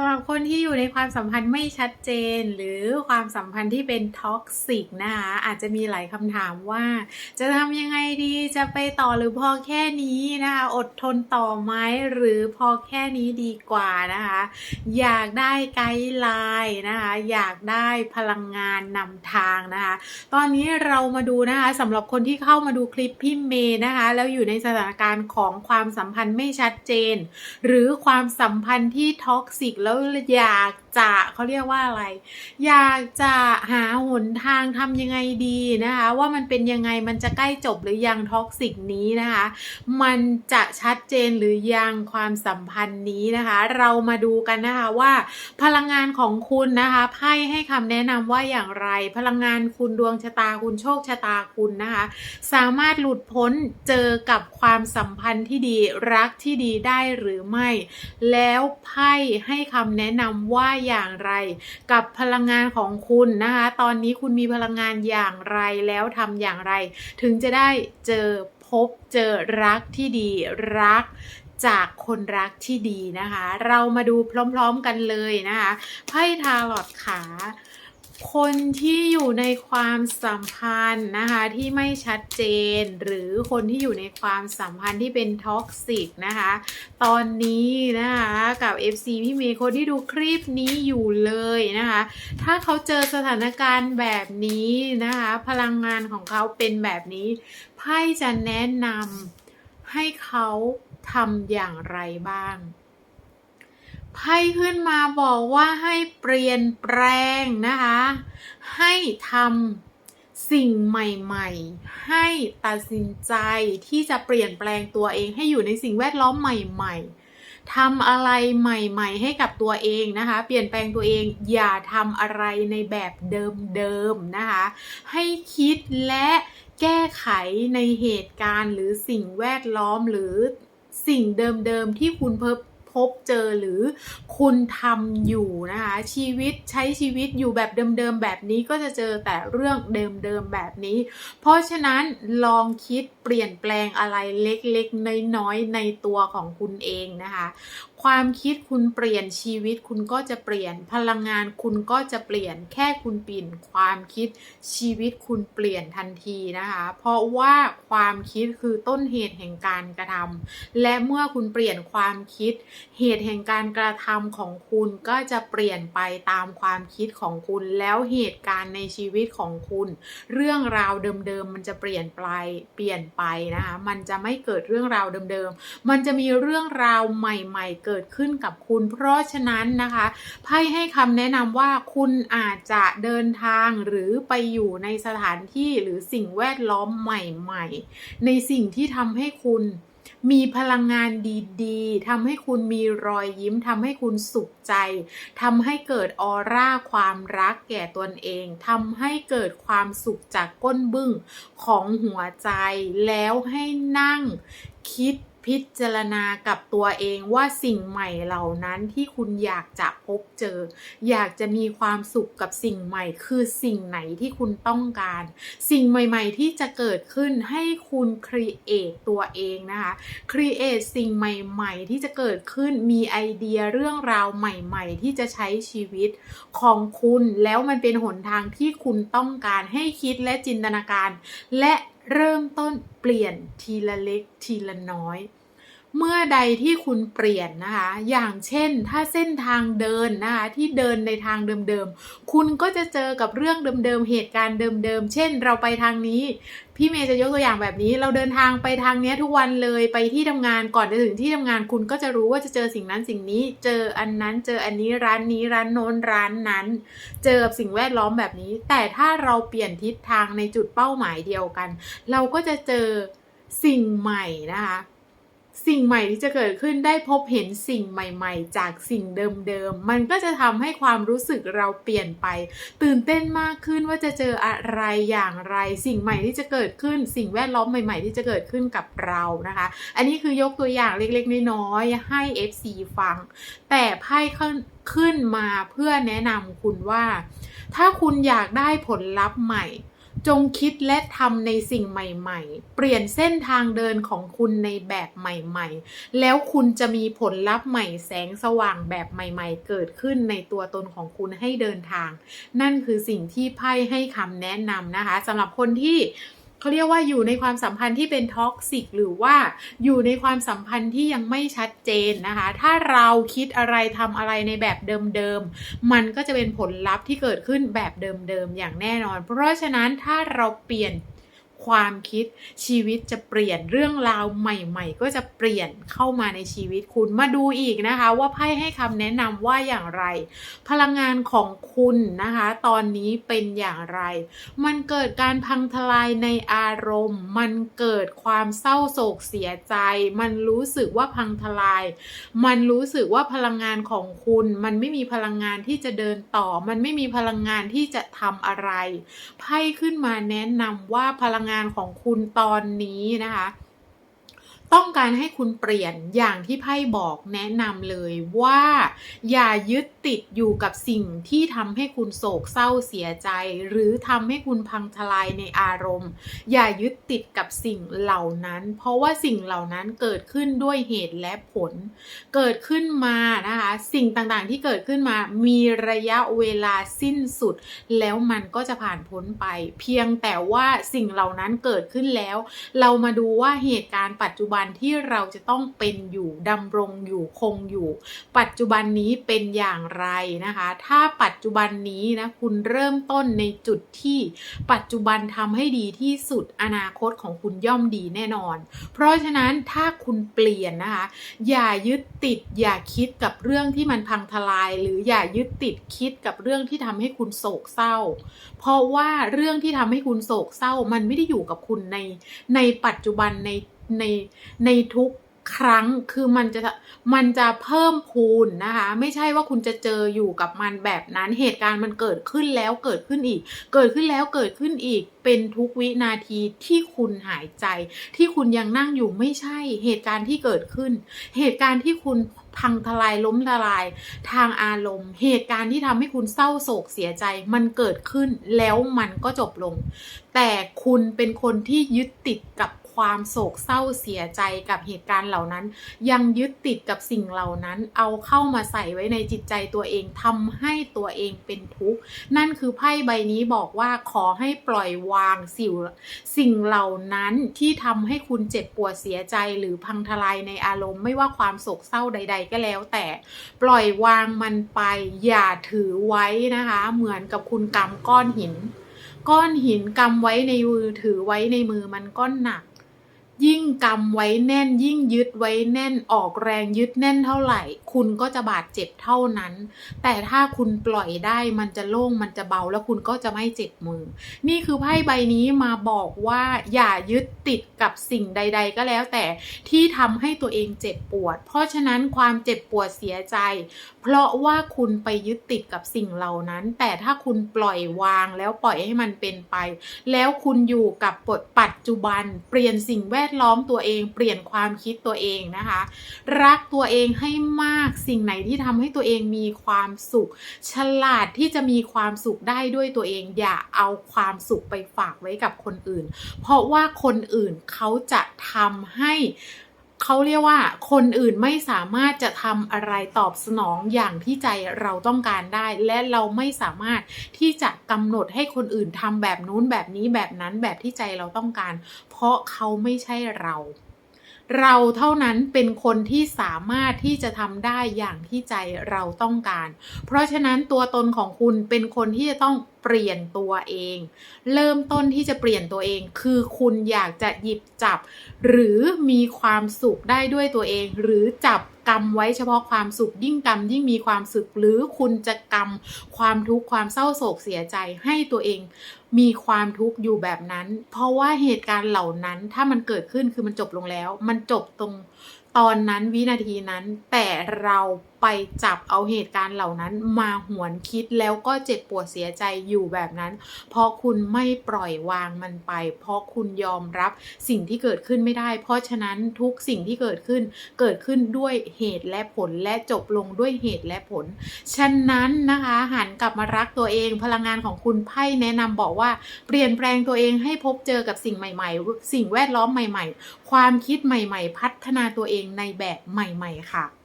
สำหรับคนที่อยู่ในความสัมพันธ์ไม่ชัดเจน หรือความสัมพันธ์ที่เป็นท็อกซิกนะคะอาจจะมีหลายคำถามว่า จะทำยังไงดีจะไปต่อหรือพอแค่นี้นะคะอดทนต่อไหมหรือพอแค่นี้ดีกว่านะคะอยากได้ไกด์ไลน์นะคะอยากได้พลังงานนำทางนะคะตอนนี้เรามาดูนะคะสำหรับคนที่เข้ามาดูคลิปพี่เมย์นะคะแล้วอยู่ในสถานการณ์ของความสัมพันธ์ไม่ชัดเจน หรือความสัมพันธ์ที่ท็อกซิกแล้วอยาก จะเขาเรียกว่าอะไร อยากจะหาหนทางทำยังไงดีนะคะ ว่ามันเป็นยังไงมันจะใกล้จบหรือยังท็อกซิกนี้นะคะ มันจะชัดเจนหรือยังความสัมพันธ์นี้นะคะ เรามาดูกันนะคะว่า พลังงานของคุณนะคะไพ่ให้คำแนะนำว่าอย่างไร พลังงานคุณดวงชะตาคุณโชคชะตาคุณนะคะ สามารถหลุดพ้นเจอกับความสัมพันธ์ที่ดีรักที่ดีได้หรือไม่ แล้วไพ่ให้คำแนะนำว่าอย่างไร กับพลังงานของคุณนะคะ ตอนนี้คุณมีพลังงานอย่างไรแล้วทำอย่างไร ถึงจะได้เจอพบเจอรักที่ดีรักจากคนรักที่ดีนะคะ เรามาดูพร้อมๆกันเลยนะคะไพ่ทาลอดขา คนที่อยู่ในความสัมพันธ์นะคะที่ไม่ชัดเจน หรือคนที่อยู่ในความสัมพันธ์ที่เป็นท็อกซิกนะคะตอนนี้นะคะกับ FC พี่เมย์คนที่ดูคลิปนี้อยู่เลยนะคะถ้าเขาเจอสถานการณ์แบบนี้นะคะพลังงานของเขาเป็นแบบนี้ไพ่จะแนะนำให้เขาทำอย่างไรบ้าง ไพ่ขึ้นมาบอกว่าให้เปลี่ยนแปลงนะคะ ให้ทำสิ่งใหม่ๆ ให้ตัดสินใจที่จะเปลี่ยนแปลงตัวเองให้อยู่ในสิ่งแวดล้อมใหม่ๆทำอะไรใหม่ๆ ให้กับตัวเองนะคะ เปลี่ยนแปลงตัวเองอย่าทำอะไรในแบบเดิมๆนะคะ ให้คิดและแก้ไขในเหตุการณ์หรือสิ่งแวดล้อมหรือสิ่งเดิมๆที่คุณเพบ พบเจอหรือคุณทำอยู่นะคะชีวิตใช้ชีวิตอยู่แบบเดิมๆแบบนี้ก็จะเจอแต่เรื่องเดิมๆแบบนี้ เพราะฉะนั้นลองคิดเปลี่ยนแปลงอะไรเล็กๆน้อยๆในตัวของคุณเองนะคะ ความคิดคุณเปลี่ยนชีวิตคุณก็จะเปลี่ยน พลังงานคุณก็จะเปลี่ยนแค่คุณเปลี่ยนความคิดชีวิตคุณเปลี่ยนทันทีนะคะ เพราะว่าความคิดคือต้นเหตุแห่งการกระทำและเมื่อคุณเปลี่ยนความคิด เหตุแห่งการกระทำของคุณก็จะเปลี่ยนไปตามความคิดของคุณ แล้วเหตุการณ์ในชีวิตของคุณ เรื่องราวเดิมๆมันจะเปลี่ยนไปเปลี่ยนไปนะคะมันจะไม่เกิดเรื่องราวเดิมๆมันจะมีเรื่องราวใหม่ ๆเกิดขึ้นกับคุณ เพราะฉะนั้นนะคะไพ่ให้คำแนะนำว่าคุณอาจจะเดินทางหรือไปอยู่ในสถานที่หรือสิ่งแวดล้อมใหม่ๆ ในสิ่งที่ทำให้คุณมีพลังงานดีๆทำให้คุณมีรอยยิ้มทำให้คุณสุขใจทำให้เกิดออร่าความรักแก่ตนเองทำให้เกิดความสุขจากก้นบึ้งของหัวใจ แล้วให้นั่งคิด พิจารณากับตัวเองว่าสิ่งใหม่เหล่านั้นที่คุณอยากจะพบเจอ อยากจะมีความสุขกับสิ่งใหม่ คือสิ่งไหนที่คุณต้องการ สิ่งใหม่ ๆ ที่จะเกิดขึ้นให้คุณครีเอทตัวเองนะคะครีเอทสิ่งใหม่ ๆ ที่จะเกิดขึ้นมีไอเดียเรื่องราวใหม่ ๆ ที่จะใช้ชีวิตของคุณแล้วมันเป็นหนทางที่คุณต้องการให้คิดและจินตนาการ และเริ่มต้นเปลี่ยนทีละเล็กทีละน้อย เมื่อใดที่คุณเปลี่ยนนะคะ อย่างเช่นถ้าเส้นทางเดินนะคะที่เดินในทางเดิมๆ คุณก็จะเจอกับเรื่องเดิมๆ เหตุการณ์เดิมๆ เช่น เราไปทางนี้ พี่เมย์จะยกตัวอย่างแบบนี้ เราเดินทางไปทางนี้ทุกวันเลยไปที่ทำงานก่อนจะถึงที่ทำงานคุณก็จะรู้ว่าจะเจอสิ่งนั้นสิ่งนี้ เจออันนั้นเจออันนี้ร้านนี้ร้านโน้นร้านนั้น เจอกับสิ่งแวดล้อมแบบนี้ แต่ถ้าเราเปลี่ยนทิศทางในจุดเป้าหมายเดียวกัน เราก็จะเจอสิ่งใหม่นะคะ สิ่งใหม่ที่จะเกิดขึ้นได้พบเห็นสิ่งใหม่ๆ จากสิ่งเดิมๆ มันก็จะทำให้ความรู้สึกเราเปลี่ยนไป ตื่นเต้นมากขึ้นว่าจะเจออะไรอย่างไร สิ่งใหม่ที่จะเกิดขึ้น สิ่งแวดล้อมใหม่ๆ ที่จะเกิดขึ้นกับเรานะคะ อันนี้คือยกตัวอย่างเล็กๆ น้อยๆให้ FC ฟัง แต่ไพ่ขึ้นขึ้นมาเพื่อแนะนำคุณว่า ถ้าคุณอยากได้ผลลัพธ์ใหม่ จงคิดและทำในสิ่งใหม่ๆ เปลี่ยนเส้นทางเดินของคุณในแบบใหม่ๆ แล้วคุณจะมีผลลัพธ์ใหม่แสงสว่างแบบใหม่ๆ เกิดขึ้นในตัวตนของคุณให้เดินทาง นั่นคือสิ่งที่ไพ่ให้คำแนะนำนะคะสำหรับคนที่ เขาเรียกว่าอยู่ในความสัมพันธ์ที่เป็นท็อกซิกหรือว่าอยู่ในความสัมพันธ์ที่ยังไม่ชัดเจนนะคะ ถ้าเราคิดอะไรทำอะไรในแบบเดิมๆ มันก็จะเป็นผลลัพธ์ที่เกิดขึ้นแบบเดิมๆ อย่างแน่นอน เพราะฉะนั้นถ้าเราเปลี่ยน ความคิดชีวิตจะเปลี่ยนเรื่องราวใหม่ ๆ ก็จะเปลี่ยนเข้ามาในชีวิตคุณมาดูอีกนะคะ ว่าไพ่ให้คำแนะนำว่าอย่างไร พลังงานของคุณนะคะ ตอนนี้เป็นอย่างไร มันเกิดการพังทลายในอารมณ์ มันเกิดความเศร้าโศกเสียใจ มันรู้สึกว่าพังทลาย มันรู้สึกว่าพลังงานของคุณ มันไม่มีพลังงานที่จะเดินต่อ มันไม่มีพลังงานที่จะทำอะไรไพ่ขึ้นมาแนะนำว่าพลังงานของคุณตอนนี้นะคะ ต้องการให้คุณเปลี่ยนอย่างที่ไพ่บอกแนะนำเลยว่า อย่ายึดติดอยู่กับสิ่งที่ทำให้คุณโศกเศร้าเสียใจ หรือทำให้คุณพังทลายในอารมณ์ อย่ายึดติดกับสิ่งเหล่านั้น เพราะว่าสิ่งเหล่านั้นเกิดขึ้นด้วยเหตุและผล เกิดขึ้นมานะคะสิ่งต่างๆที่เกิดขึ้นมามีระยะเวลาสิ้นสุด แล้วมันก็จะผ่านพ้นไป เพียงแต่ว่าสิ่งเหล่านั้นเกิดขึ้นแล้ว เรามาดูว่าเหตุการณ์ปัจจุบันที่เราจะต้องเป็นอยู่ดำรงอยู่คงอยู่ ปัจจุบันนี้เป็นอย่างไรนะคะ ถ้าปัจจุบันนี้นะคุณเริ่มต้นในจุดที่ปัจจุบันทำให้ดีที่สุดอนาคตของคุณย่อมดีแน่นอน เพราะฉะนั้นถ้าคุณเปลี่ยนนะคะอย่ายึดติดอย่าคิดกับเรื่องที่มันพังทลาย หรืออย่ายึดติดคิดกับเรื่องที่ทำให้คุณโศกเศร้า เพราะว่าเรื่องที่ทำให้คุณโศกเศร้ามันไม่ได้อยู่กับคุณในในปัจจุบันใน ในในทุกครั้งคือมันจะมันจะเพิ่มพูนนะคะ ไม่ใช่ว่าคุณจะเจออยู่กับมันแบบนั้นเหตุการณ์มันเกิดขึ้นแล้วเกิดขึ้นอีก เกิดขึ้นแล้วเกิดขึ้นอีก เป็นทุกวินาทีที่คุณหายใจ ที่คุณยังนั่งอยู่ไม่ใช่เหตุการณ์ที่เกิดขึ้น เหตุการณ์ที่คุณพังทลายล้มละลาย ทางอารมณ์ เหตุการณ์ที่ทำให้คุณเศร้าโศกเสียใจ มันเกิดขึ้นแล้วมันก็จบลง แต่คุณเป็นคนที่ยึดติดกับ ความโศกเศร้าเสียใจกับเหตุการณ์เหล่านั้น ยังยึดติดกับสิ่งเหล่านั้น เอาเข้ามาใส่ไว้ในจิตใจตัวเองทำให้ตัวเองเป็นทุกข์นั่นคือไพ่ใบนี้บอกว่าขอให้ปล่อยวางสิ่งสิ่งเหล่านั้นที่ทำให้คุณเจ็บปวดเสียใจหรือพังทลายในอารมณ์ไม่ว่าความโศกเศร้าใด ๆ ก็แล้ว แต่ปล่อยวางมันไปอย่าถือไว้นะคะ เหมือนกับคุณกำก้อนหิน ก้อนหินกำไว้ในมือถือไว้ในมือมันก็หนัก ยิ่งกำไว้แน่น ยิ่งยึดไว้แน่นออกแรงยึดแน่นเท่าไหร่ คุณก็จะบาดเจ็บเท่านั้น แต่ถ้าคุณปล่อยได้มันจะโล่งมันจะเบาแล้วคุณก็จะไม่เจ็บมือ นี่คือไพ่ใบนี้มาบอกว่าอย่ายึดติดกับสิ่งใด ๆ ก็แล้วแต่ที่ทำให้ตัวเองเจ็บปวด เพราะฉะนั้นความเจ็บปวดเสียใจ เพราะว่าคุณไปยึดติดกับสิ่งเหล่านั้น แต่ถ้าคุณปล่อยวางแล้วปล่อยให้มันเป็นไป แล้วคุณอยู่กับบทปัจจุบัน เปลี่ยนสิ่งแวดล้อมตัวเอง เปลี่ยนความคิดตัวเองนะคะ รักตัวเองให้มากสิ่งไหนที่ทำให้ตัวเองมีความสุข ฉลาดที่จะมีความสุขได้ด้วยตัวเอง อย่าเอาความสุขไปฝากไว้กับคนอื่น เพราะว่าคนอื่นเขาจะทำให้ เขาเรียกว่าคนอื่นไม่สามารถจะทำอะไรตอบสนองอย่างที่ใจเราต้องการได้ และเราไม่สามารถที่จะกำหนดให้คนอื่นทำแบบนู้นแบบนี้แบบนั้นแบบที่ใจเราต้องการ เพราะเขาไม่ใช่เรา เราเท่านั้นเป็นคนที่สามารถที่จะทำได้อย่างที่ใจเราต้องการ เพราะฉะนั้นตัวตนของคุณเป็นคนที่จะต้องเปลี่ยนตัวเอง เริ่มต้นที่จะเปลี่ยนตัวเอง คือคุณอยากจะหยิบจับ หรือมีความสุขได้ด้วยตัวเอง หรือจับกำไว้เฉพาะความสุขยิ่งกำยิ่งมีความสุขหรือคุณจะกำความทุกข์ความเศร้าโศกเสียใจให้ตัวเอง มีความทุกข์อยู่แบบนั้น เพราะว่าเหตุการณ์เหล่านั้นถ้ามันเกิดขึ้นคือมันจบลงแล้ว มันจบตรงตอนนั้นวินาทีนั้น แต่เราไปจับเอาเหตุการณ์เหล่านั้นมาหวนคิดแล้วก็เจ็บปวดเสียใจอยู่แบบนั้น เพราะคุณไม่ปล่อยวางมันไป เพราะคุณยอมรับสิ่งที่เกิดขึ้นไม่ได้ เพราะฉะนั้นทุกสิ่งที่เกิดขึ้นเกิดขึ้นด้วยเหตุและผลและจบลงด้วยเหตุและผล ฉะนั้นนะคะหันกลับมารักตัวเองพลังงานของคุณไพ่แนะนำบอกว่าเปลี่ยนแปลงตัวเองให้พบเจอกับสิ่งใหม่ ๆ สิ่งแวดล้อมใหม่ ๆ ความคิดใหม่ ๆ พัฒนาตัวเองในแบบใหม่ ๆ ค่ะ